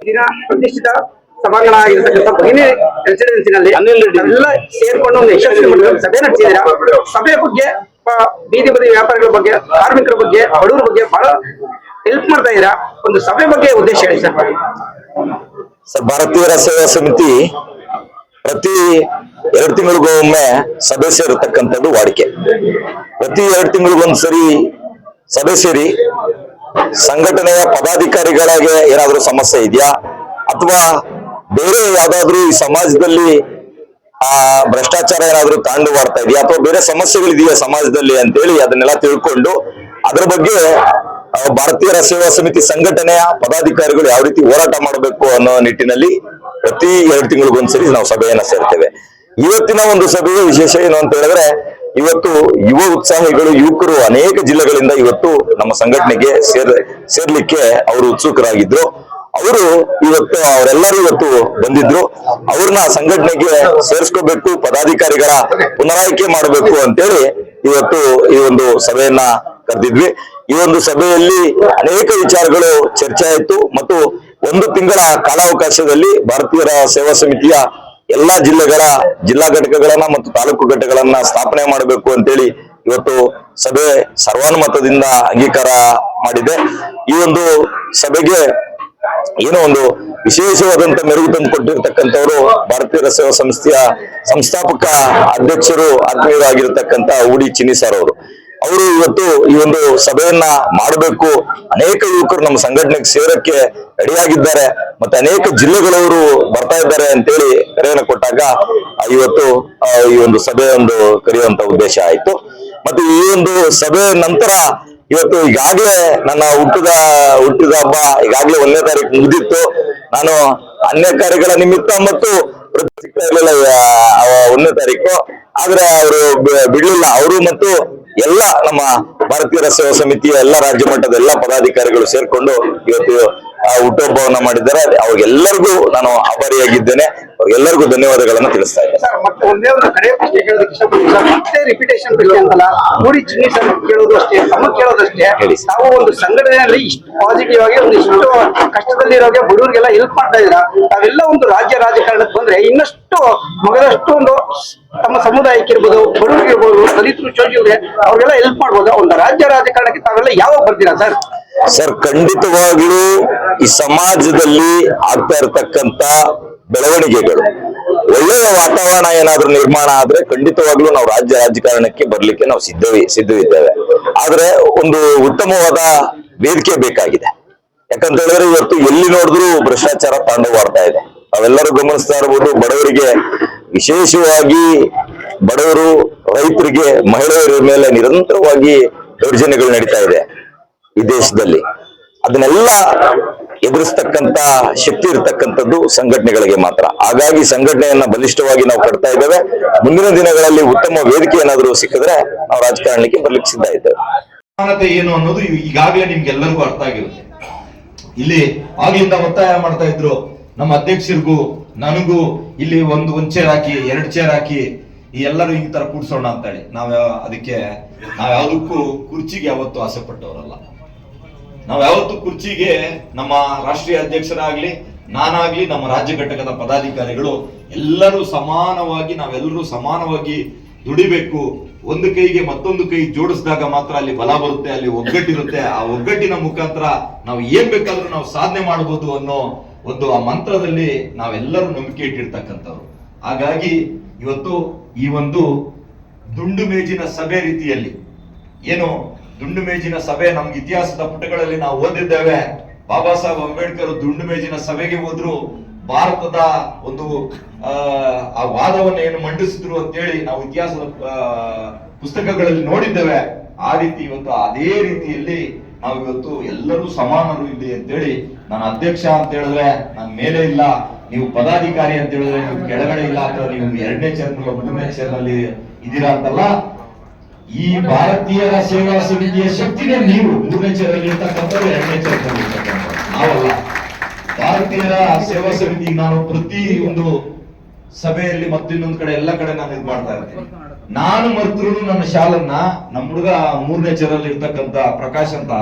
ದಿನ ಪ್ರತಿಷ್ಠಿತ ಸಭಾಂಗಣ ಆಗಿರ್ತಕ್ಕಂಥ ಭಗಿನಿ ರೆಸಿಡೆನ್ಸಿನಲ್ಲಿ ಎಲ್ಲ ಸೇರ್ಕೊಂಡು ಒಂದು ಯಶಸ್ವಿ ಸಭೆ ನಡೆಸಿದ್ದೀರಾ. ಸಭೆ ಬಗ್ಗೆ ಬೀದಿ ಬದಿ ವ್ಯಾಪಾರಿಗಳ ಬಗ್ಗೆ ಕಾರ್ಮಿಕರ ಬಗ್ಗೆ ಬಡವರ ಬಗ್ಗೆ ಬಹಳ ಹೆಲ್ಪ್ ಮಾಡ್ತಾ ಇದೀರಾ ಒಂದು ಸಭೆ ಬಗ್ಗೆ ಉದ್ದೇಶ ಹೇಳಿ ಸರ್. ಸರ್ ಭಾರತೀಯರ ಸೇವಾ ಸಮಿತಿ ಪ್ರತಿ ಎರಡು ತಿಂಗಳಿಗೊಮ್ಮೆ ಸಭೆ ಸೇರತಕ್ಕಂಥದ್ದು ವಾಡಿಕೆ. ಪ್ರತಿ ಎರಡು ತಿಂಗಳಿಗೊಂದ್ಸರಿ ಸಭೆ ಸೇರಿ ಸಂಘಟನೆಯ ಪದಾಧಿಕಾರಿಗಳಿಗೆ ಏನಾದರೂ ಸಮಸ್ಯೆ ಇದೆಯಾ? ಅಥವಾ ಬೇರೆ ಯಾವ್ದಾದ್ರು ಈ ಸಮಾಜದಲ್ಲಿ, ಆ, ಭ್ರಷ್ಟಾಚಾರ ಏನಾದ್ರೂ ತಾಂಡವಾಡ್ತಾ ಇದೆಯಾ? ಅಥವಾ ಬೇರೆ ಸಮಸ್ಯೆಗಳಿದೆಯಾ ಸಮಾಜದಲ್ಲಿ ಅಂತೇಳಿ ಅದನ್ನೆಲ್ಲ ತಿಳ್ಕೊಂಡು ಅದ್ರ ಬಗ್ಗೆ ಭಾರತೀಯ ಸೇವಾ ಸಮಿತಿ ಸಂಘಟನೆಯ ಪದಾಧಿಕಾರಿಗಳು ಯಾವ ರೀತಿ ಹೋರಾಟ ಮಾಡಬೇಕು ಅನ್ನೋ ನಿಟ್ಟಿನಲ್ಲಿ ಪ್ರತಿ ಎರಡು ತಿಂಗಳಿಗೊಂದ್ಸರಿ ನಾವು ಸಭೆಯನ್ನ ಸೇರ್ತೇವೆ. ಇವತ್ತಿನ ಒಂದು ಸಭೆಯ ವಿಶೇಷ ಏನು ಅಂತ ಹೇಳಿದ್ರೆ ಇವತ್ತು ಯುವ ಉತ್ಸಾಹಿಗಳು, ಯುವಕರು ಅನೇಕ ಜಿಲ್ಲೆಗಳಿಂದ ಇವತ್ತು ನಮ್ಮ ಸಂಘಟನೆಗೆ ಸೇರ್, ಸೇರ್ಲಿಕ್ಕೆ ಅವರು ಉತ್ಸುಕರಾಗಿದ್ರು. ಅವರು ಇವತ್ತು, ಅವರೆಲ್ಲರೂ ಇವತ್ತು ಬಂದಿದ್ರು. ಅವ್ರನ್ನ ಸಂಘಟನೆಗೆ ಸೇರಿಸ್ಕೋಬೇಕು, ಪದಾಧಿಕಾರಿಗಳ ಪುನರಾಯ್ಕೆ ಮಾಡಬೇಕು ಅಂತೇಳಿ ಇವತ್ತು ಈ ಒಂದು ಸಭೆಯನ್ನ ಕರೆದಿದ್ವಿ. ಈ ಒಂದು ಸಭೆಯಲ್ಲಿ ಅನೇಕ ವಿಚಾರಗಳು ಚರ್ಚೆ ಆಯಿತು. ಮತ್ತು ಒಂದು ತಿಂಗಳ ಕಾಲಾವಕಾಶದಲ್ಲಿ ಭಾರತೀಯರ ಸೇವಾ ಸಮಿತಿಯ ಎಲ್ಲಾ ಜಿಲ್ಲೆಗಳ, ಜಿಲ್ಲಾ ಘಟಕಗಳನ್ನ ಮತ್ತು ತಾಲೂಕು ಘಟಕಗಳನ್ನ ಸ್ಥಾಪನೆ ಮಾಡಬೇಕು ಅಂತೇಳಿ ಇವತ್ತು ಸಭೆ ಸರ್ವಾನುಮತದಿಂದ ಅಂಗೀಕಾರ ಮಾಡಿದೆ. ಈ ಒಂದು ಸಭೆಗೆ ಏನೋ ಒಂದು ವಿಶೇಷವಾದಂತ ಮೆರುಗು ತಂದು ಕೊಟ್ಟಿರ್ತಕ್ಕಂಥವ್ರು ಭಾರತೀಯ ಸೇವಾ ಸಂಸ್ಥೆಯ ಸಂಸ್ಥಾಪಕ ಅಧ್ಯಕ್ಷರು, ಆತ್ಮೀಯರಾಗಿರ್ತಕ್ಕಂಥ ಉಡಿ ಚಿನ್ನಿಸಾರ್ ಅವರು. ಅವರು ಇವತ್ತು ಈ ಒಂದು ಸಭೆಯನ್ನ ಮಾಡಬೇಕು. ಅನೇಕ ಯುವಕರು ನಮ್ಮ ಸಂಘಟನೆಗೆ ಸೇರಕ್ಕೆ ರೆಡಿಯಾಗಿದ್ದಾರೆ. ಮತ್ತೆ ಅನೇಕ ಜಿಲ್ಲೆಗಳವರು ಬರ್ತಾ ಇದ್ದಾರೆ ಅಂತೇಳಿ ಕರೆಯನ್ನು ಕೊಟ್ಟಾಗ ಇವತ್ತು ಈ ಒಂದು ಸಭೆ ಒಂದು ಕರೆಯುವಂತ ಉದ್ದೇಶ ಆಯ್ತು. ಮತ್ತೆ ಈ ಒಂದು ಸಭೆ ನಂತರ ಇವತ್ತು ಈಗಾಗಲೇ ನನ್ನ ಹುಟ್ಟಿದ ಹುಟ್ಟಿದ ಹಬ್ಬ ಈಗಾಗಲೇ ಒಂದನೇ ತಾರೀಕು ಮುಗಿದಿತ್ತು. ನಾನು ಅನ್ಯ ಕಾರ್ಯಗಳ ನಿಮಿತ್ತ ಮತ್ತು ಒಂದನೇ ತಾರೀಕು. ಆದ್ರೆ ಅವರು ಬಿಡ್ಲಿಲ್ಲ. ಅವರು ಮತ್ತು ಎಲ್ಲ ನಮ್ಮ ಭಾರತೀಯ ಸೇವಾ ಸಮಿತಿಯ ಎಲ್ಲ ರಾಜ್ಯ ಮಟ್ಟದ ಎಲ್ಲ ಪದಾಧಿಕಾರಿಗಳು ಸೇರ್ಕೊಂಡು ಇವತ್ತು ಹುಟ್ಟುಹಬ್ಬವನ್ನ ಮಾಡಿದ್ದಾರೆ. ಅವ್ರಿಗೆಲ್ಲರಿಗೂ ನಾನು ಆಭಾರಿಯಾಗಿದ್ದೇನೆ. ಅವ್ರಿಗೆಲ್ಲರಿಗೂ ಧನ್ಯವಾದಗಳನ್ನು ತಿಳಿಸ್ತಾ ಇದ್ದೇನೆ. ಸರ್ ಮತ್ತೆ ಒಂದೇ ಒಂದು ಕಡೆ ಪ್ರಶ್ನೆ ಕೇಳೋದಕ್ಕೆ ಇಷ್ಟಪಡ್ತೀನಿ. ಮತ್ತೆ ರಿಪಿಟೇಷನ್ ಪ್ರಶ್ನೆ ಅಂತಲ್ಲ ಮೂಡಿ ಚಿನ್ನಿ ಸರ್ ಕೇಳೋದು ಅಷ್ಟೇ ತಮ್ಮ ಕೇಳೋದಷ್ಟೇ ಹೇಳಿ. ತಾವು ಒಂದು ಸಂಘಟನೆಯಲ್ಲಿ ಇಷ್ಟು ಪಾಸಿಟಿವ್ ಆಗಿ ಒಂದು ಇಷ್ಟು ಕಷ್ಟದಲ್ಲಿರೋಗೆ ಬಡವರಿಗೆಲ್ಲ ಹೆಲ್ಪ್ ಮಾಡ್ತಾ ಇದ್ರ ತಾವೆಲ್ಲ ಒಂದು ರಾಜ್ಯ ರಾಜಕಾರಣಕ್ಕೆ ಬಂದ್ರೆ ಇನ್ನಷ್ಟು ಮಗದಷ್ಟು ಒಂದು ತಮ್ಮ ಸಮುದಾಯಕ್ಕೆ ಇರ್ಬೋದು ಬಡವರಿಗೆ ಇರ್ಬೋದು ದಲಿತರು ಶೋಷಿತರಿಗೆ ಅವ್ರಿಗೆಲ್ಲ ಹೆಲ್ಪ್ ಮಾಡ್ಬೋದು? ಒಂದು ರಾಜ್ಯ ರಾಜಕಾರಣಕ್ಕೆ ತಾವೆಲ್ಲ ಯಾವಾಗ ಬರ್ತೀರಾ ಸರ್? ಸರ್, ಖಂಡಿತವಾಗ್ಲೂ ಈ ಸಮಾಜದಲ್ಲಿ ಆಗ್ತಾ ಇರತಕ್ಕಂತ ಬೆಳವಣಿಗೆಗಳು, ಒಳ್ಳೆಯ ವಾತಾವರಣ ಏನಾದ್ರೂ ನಿರ್ಮಾಣ ಆದ್ರೆ ಖಂಡಿತವಾಗ್ಲೂ ನಾವು ರಾಜ್ಯ ರಾಜಕಾರಣಕ್ಕೆ ಬರ್ಲಿಕ್ಕೆ ನಾವು ಸಿದ್ಧವಿ, ಸಿದ್ಧವಿದ್ದೇವೆ. ಆದ್ರೆ ಒಂದು ಉತ್ತಮವಾದ ವೇದಿಕೆ ಬೇಕಾಗಿದೆ. ಯಾಕಂತ ಹೇಳಿದ್ರೆ ಇವತ್ತು ಎಲ್ಲಿ ನೋಡಿದ್ರು ಭ್ರಷ್ಟಾಚಾರ ತಾಂಡವಾಡ್ತಾ ಇದೆ. ನಾವೆಲ್ಲರೂ ಗಮನಿಸ್ತಾ ಇರ್ಬೋದು, ಬಡವರಿಗೆ ವಿಶೇಷವಾಗಿ ಬಡವರು, ರೈತರಿಗೆ ಮಹಿಳೆಯರ ಮೇಲೆ ನಿರಂತರವಾಗಿ ದೌರ್ಜನ್ಯಗಳು ನಡೀತಾ ಇದೆ. ಈ ದೇಶದಲ್ಲಿ. ಅದನ್ನೆಲ್ಲ ಎದುರಿಸ್ತಕ್ಕಂತ ಶಕ್ತಿ ಇರತಕ್ಕಂಥದ್ದು ಸಂಘಟನೆಗಳಿಗೆ ಮಾತ್ರ. ಹಾಗಾಗಿ ಸಂಘಟನೆಯನ್ನ ಬಲಿಷ್ಠವಾಗಿ ನಾವು ಕಟ್ತಾ ಇದ್ದೇವೆ. ಮುಂದಿನ ದಿನಗಳಲ್ಲಿ ಉತ್ತಮ ವೇದಿಕೆ ಏನಾದರೂ ಸಿಕ್ಕಿದ್ರೆ ನಾವು ರಾಜಕಾರಣಕ್ಕೆ ಬರ್ಲಿಕ್ಕೆ ಸಿದ್ಧ ಇದ್ದೇವೆ. ಏನು ಅನ್ನೋದು ಈಗಾಗ್ಲೇ ಈಗಾಗಲೇ ನಿಮ್ಗೆಲ್ಲರಿಗೂ ಅರ್ಥ ಆಗಿರುತ್ತೆ. ಇಲ್ಲಿ ಆಗ್ಲಿಂದ ಒತ್ತಾಯ ಮಾಡ್ತಾ ಇದ್ರು ನಮ್ಮ ಅಧ್ಯಕ್ಷರಿಗೂ, ನನಗೂ ಇಲ್ಲಿ ಒಂದು ಒಂದ್ ಚೇರ್ ಹಾಕಿ, ಎರಡ್ ಚೇರ್ ಹಾಕಿ, ಈ ಎಲ್ಲರೂ ಈ ತರ ಕೂಡ್ಸೋಣ ಅಂತ ಹೇಳಿ ನಾವ್ ಅದಕ್ಕೆ ನಾವ್ ಯಾವ್ದಕ್ಕೂ ಕುರ್ಚಿಗೆ ಯಾವತ್ತೂ ಆಸೆ ಪಟ್ಟವರಲ್ಲ. ನಾವ್ ಯಾವತ್ತು ಕುರ್ಚಿಗೆ ನಮ್ಮ ರಾಷ್ಟ್ರೀಯ ಅಧ್ಯಕ್ಷರಾಗ್ಲಿ, ನಾನಾಗ್ಲಿ ನಮ್ಮ ರಾಜ್ಯ ಘಟಕದ ಪದಾಧಿಕಾರಿಗಳು ಎಲ್ಲರೂ ಸಮಾನವಾಗಿ, ನಾವೆಲ್ಲರೂ ಸಮಾನವಾಗಿ ದುಡಿಬೇಕು. ಒಂದು ಕೈಗೆ ಮತ್ತೊಂದು ಕೈ ಜೋಡಿಸಿದಾಗ ಮಾತ್ರ ಅಲ್ಲಿ ಬಲ ಬರುತ್ತೆ, ಅಲ್ಲಿ ಒಗ್ಗಟ್ಟಿರುತ್ತೆ. ಆ ಒಗ್ಗಟ್ಟಿನ ಮುಖಾಂತರ ನಾವು ಏನ್ ಬೇಕಾದ್ರೂ ನಾವು ಸಾಧನೆ ಮಾಡಬಹುದು ಅನ್ನೋ ಒಂದು ಆ ಮಂತ್ರದಲ್ಲಿ ನಾವೆಲ್ಲರೂ ನಂಬಿಕೆ ಇಟ್ಟಿರ್ತಕ್ಕಂಥವ್ರು. ಹಾಗಾಗಿ ಇವತ್ತು ಈ ಒಂದು ದುಂಡು ಮೇಜಿನ ಸಭೆ ರೀತಿಯಲ್ಲಿ ಏನು ದುಂಡು ಮೇಜಿನ ಸಭೆ ನಮ್ಗೆ ಇತಿಹಾಸದ ಪುಟಗಳಲ್ಲಿ ನಾವು ಓದಿದ್ದೇವೆ. ಬಾಬಾ ಸಾಹೇಬ್ ಅಂಬೇಡ್ಕರ್ ದುಂಡು ಮೇಜಿನ ಸಭೆಗೆ ಹೋದ್ರು. ಭಾರತದ ಒಂದು ಆ, ವಾದವನ್ನು ಏನು ಮಂಡಿಸಿದ್ರು ಅಂತೇಳಿ ನಾವು ಇತಿಹಾಸದ ಪುಸ್ತಕಗಳಲ್ಲಿ ನೋಡಿದ್ದೇವೆ. ಆ ರೀತಿ ಇವತ್ತು ಅದೇ ರೀತಿಯಲ್ಲಿ ನಾವು ಇವತ್ತು ಎಲ್ಲರೂ ಸಮಾನರು ಇಲ್ಲಿ ಅಂತೇಳಿ ನಾನು ಅಧ್ಯಕ್ಷ ಅಂತ ಹೇಳಿದ್ರೆ ನಾನು ಮೇಲೆ ಇಲ್ಲ. ನೀವು ಪದಾಧಿಕಾರಿ ಅಂತ ಹೇಳಿದ್ರೆ ನೀವು ಕೆಳಗಡೆ ಇಲ್ಲ. ಅಥವಾ ನೀವು ಎರಡನೇ ಚೇರ್ ಮೂರನೇ ಚೇರ್ನಲ್ಲಿ ಇದ್ದೀರಾ ಅಂತಲ್ಲ. ಈ ಭಾರತೀಯರ ಸೇವಾ ಸಮಿತಿಯ ಶಕ್ತಿನೇ ನೀವು ಮೂರನೇ ಇರ್ತಕ್ಕಂಥವ್ರು ಎರಡನೇ ನಾವಲ್ಲ. ಭಾರತೀಯರ ಸೇವಾ ಸಮಿತಿ ನಾನು ಪ್ರತಿ ಒಂದು ಸಭೆಯಲ್ಲಿ ಮತ್ತು ಇನ್ನೊಂದ್ ಕಡೆ ಎಲ್ಲ ಕಡೆ ನಾನು ಇದು ಮಾಡ್ತಾ ಇರ್ತೀನಿ. ನಾನು ಮರ್ತರು ನನ್ನ ಶಾಲನ್ನ ನಮ್ಮ ಹುಡುಗ ಮೂರನೇ ಚೇರಲ್ಲಿ ಇರ್ತಕ್ಕಂತ ಪ್ರಕಾಶ್ ಅಂತ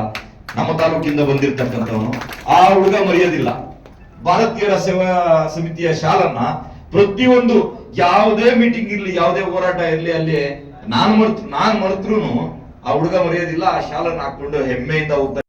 ನಮ್ಮ ತಾಲೂಕಿಂದ ಬಂದಿರ್ತಕ್ಕಂಥವನು. ಆ ಹುಡುಗ ಮರೆಯೋದಿಲ್ಲ. ಭಾರತೀಯರ ಸೇವಾ ಸಮಿತಿಯ ಶಾಲನ್ನ ಪ್ರತಿಯೊಂದು ಯಾವುದೇ ಮೀಟಿಂಗ್ ಇರ್ಲಿ, ಯಾವುದೇ ಹೋರಾಟ ಇರ್ಲಿ, ಅಲ್ಲಿ ನಾನ್ ಮರ್ತು ನಾನ್ ಮರೆತ್ರು ಆ ಹುಡುಗ ಮರೆಯೋದಿಲ್ಲ ಆ ಶಾಲನ್ನ ಹಾಕೊಂಡು ಹೆಮ್ಮೆಯಿಂದ ಹೋಗ್ತಾನೆ